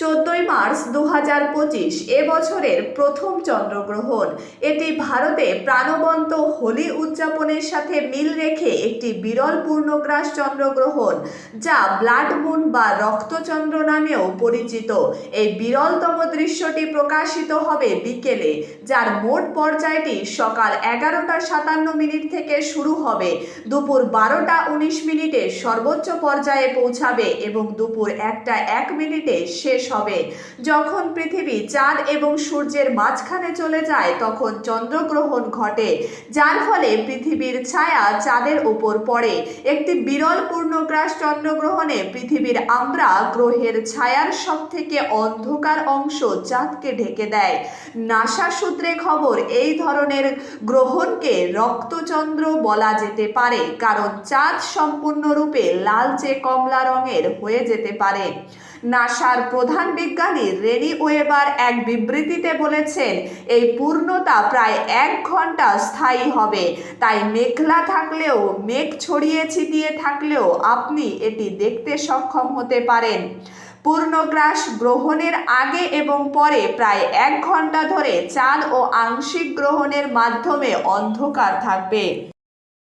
চোদ্দই মার্চ দু হাজার পঁচিশ এবছরের প্রথম চন্দ্রগ্রহণ। এটি ভারতে প্রাণবন্ত হোলি উদযাপনের সাথে মিল রেখে একটি বিরল পূর্ণগ্রাস চন্দ্রগ্রহণ, যা ব্লাড মুন বা রক্তচন্দ্র নামেও পরিচিত। এই বিরলতম দৃশ্যটি প্রকাশিত হবে বিকেলে, যার মোট পর্যায়টি সকাল এগারোটা সাতান্ন মিনিট থেকে শুরু হবে। দুপুর বারোটা উনিশ মিনিটে সর্বোচ্চ পর্যায়ে পৌঁছাবে এবং দুপুর একটা এক মিনিটে শেষ হবে। যখন পৃথিবী চাঁদ এবং সূর্যের মাঝখানে চলে যায়, তখন চন্দ্রগ্রহণ ঘটে, যার ফলে পৃথিবীর ছায়া চাঁদের উপর পড়ে। একটি বিরল পূর্ণগ্রাস চন্দ্রগ্রহণে পৃথিবীর আমরা গ্রহের ছায়ার সব থেকে অন্ধকার অংশ চাঁদকে ঢেকে দেয়। নাসা সূত্রে খবর, এই ধরনের গ্রহণকে রক্তচন্দ্র বলা যেতে পারে, কারণ চাঁদ সম্পূর্ণরূপে লালচে কমলা রঙের হয়ে যেতে পারে। নাসার প্রধান বিজ্ঞানী রেনি ওয়েবার এক বিবৃতিতে বলেছেন, এই পূর্ণতা প্রায় এক ঘণ্টা স্থায়ী হবে। তাই মেঘলা থাকলেও, মেঘ ছড়িয়ে ছিটিয়ে থাকলেও আপনি এটি দেখতে সক্ষম হতে পারেন। পূর্ণগ্রাস গ্রহণের আগে এবং পরে প্রায় এক ঘণ্টা ধরে চাঁদ ও আংশিক গ্রহণের মাধ্যমে অন্ধকার থাকবে।